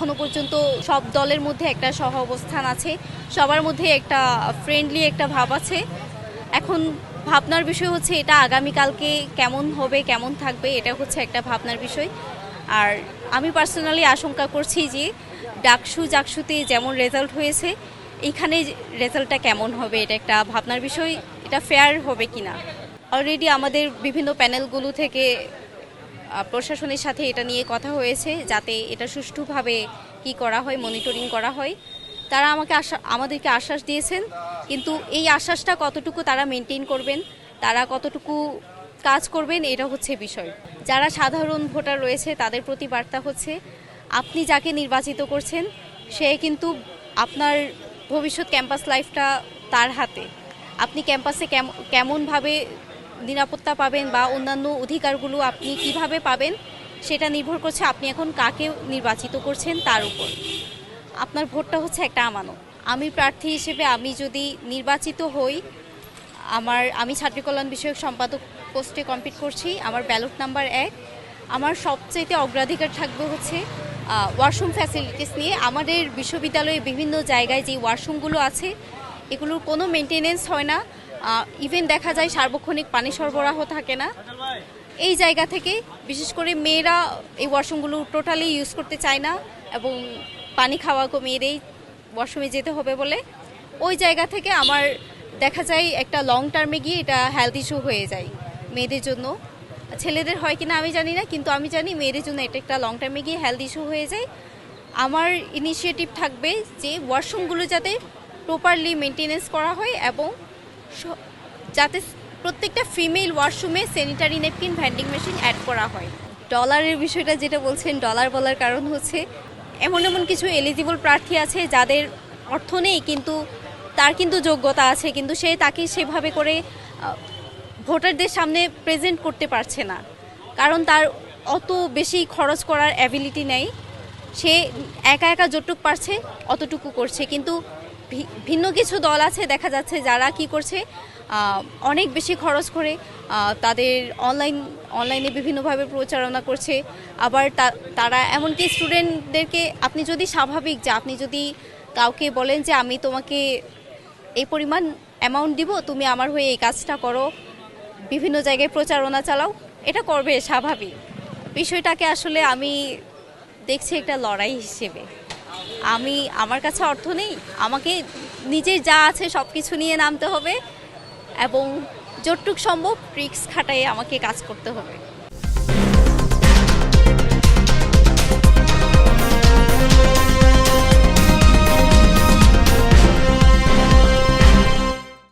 এখনও পর্যন্ত সব দলের মধ্যে একটা সহ অবস্থান আছে। সবার মধ্যে একটা ফ্রেন্ডলি একটা ভাব আছে। এখন ভাবনার বিষয় হচ্ছে এটা আগামীকালকে কেমন হবে, কেমন থাকবে, এটা হচ্ছে একটা ভাবনার বিষয়। আর আমি পার্সোনালি আশঙ্কা করছি যে ডাকসু জাকসুতে যেমন রেজাল্ট হয়েছে এইখানে রেজাল্টটা কেমন হবে এটা একটা ভাবনার বিষয়, এটা ফেয়ার হবে কিনা। অলরেডি আমাদের বিভিন্ন প্যানেলগুলো থেকে প্রশাসনের সাথে এটা নিয়ে কথা হয়েছে যাতে এটা সুষ্ঠুভাবে কি করা হয় মনিটরিং করা হয়। তারা আমাকে আশা, আমাদেরকে আশ্বাস দিয়েছেন, কিন্তু এই আশ্বাসটা কতটুকু তারা মেনটেন করবেন, তারা কতটুকু কাজ করবেন, এটা হচ্ছে বিষয়। যারা সাধারণ ভোটার রয়েছে, তাদের প্রতি বার্তা হচ্ছে, আপনি যাকে নির্বাচিত করছেন, সে কিন্তু আপনার ভবিষ্যৎ ক্যাম্পাস লাইফটা তার হাতে। আপনি ক্যাম্পাসে কেম- কেমনভাবে নিরাপত্তা পাবেন বা অন্যান্য অধিকারগুলো আপনি কীভাবে পাবেন, সেটা নির্ভর করছে আপনি এখন কাকে নির্বাচিত করছেন তার উপর। আপনার ভোটটা হচ্ছে একটা আমানত। আমি প্রার্থী হিসেবে আমি যদি নির্বাচিত হই, আমার, আমি ছাত্রী কল্যাণ বিষয়ক সম্পাদক পোস্টে কমপ্লিট করছি, আমার ব্যালট নাম্বার এক। আমার সবচাইতে অগ্রাধিকার থাকবে হচ্ছে ওয়াশরুম ফ্যাসিলিটিস নিয়ে। আমাদের বিশ্ববিদ্যালয়ে বিভিন্ন জায়গায় যে ওয়াশরুমগুলো আছে, এগুলোর কোনো মেনটেনেন্স হয় না। ইভেন দেখা যায় সার্বক্ষণিক পানি সরবরাহ থাকে না। এই জায়গা থেকে, বিশেষ করে মেয়েরা এই ওয়াশরুমগুলো টোটালি ইউজ করতে চায় না এবং পানি খাওয়া মেয়েরাই ওয়াশরুমে যেতে হবে বলে। ওই জায়গা থেকে আমার দেখা যায় একটা লং টার্মে গিয়ে এটা হেলথ ইস্যু হয়ে যায় মেয়েদের জন্য। ছেলেদের হয় কিনা আমি জানি না, কিন্তু আমি জানি মেয়েদের জন্য এটা একটা লং টার্মে গিয়ে হেলথ ইস্যু হয়ে যায়। আমার ইনিশিয়েটিভ থাকবে যে ওয়াশরুমগুলো যাতে প্রপারলি মেনটেনেন্স করা হয় এবং যাতে প্রত্যেকটা ফিমেল ওয়াশরুমে sanitary napkin vending machine add করা হয়। ডলারের বিষয়টা যেটা বলছেন, ডলার বলার কারণ হচ্ছে এমন এমন কিছু এলিজিবল প্রার্থী আছে যাদের অর্থ নেই কিন্তু তার কিন্তু যোগ্যতা আছে, কিন্তু সে তাকে সেভাবে করে ভোটারদের সামনে প্রেজেন্ট করতে পারছে না। কারণ তার অত বেশি খরচ করার অ্যাবিলিটি নেই। সে একা একা যতটুক পারছে অতটুকু করছে। কিন্তু ভিন্ন কিছু দল আছে, দেখা যাচ্ছে যারা কি করছে অনেক বেশি খরচ করে তাদের অনলাইন অনলাইনে বিভিন্নভাবে প্রচারণা করছে। আবার তারা এমনকি স্টুডেন্টদেরকে আপনি যদি স্বাভাবিক যে আপনি যদি কাউকে বলেন যে আমি তোমাকে এই পরিমাণ অ্যামাউন্ট দিব, তুমি আমার হয়ে এই কাজটা করো, বিভিন্ন জায়গায় প্রচারণা চালাও, এটা করবে স্বাভাবিক। বিষয়টাকে আসলে আমি দেখছি একটা লড়াই হিসেবে। আমি, আমার কাছে অর্থ নেই। আমাকে নিজে যা আছে সব কিছু নিয়ে নামতে হবে এবং যতটুক সম্ভব ট্রিক্স খাটাই আমাকে কাজ করতে হবে।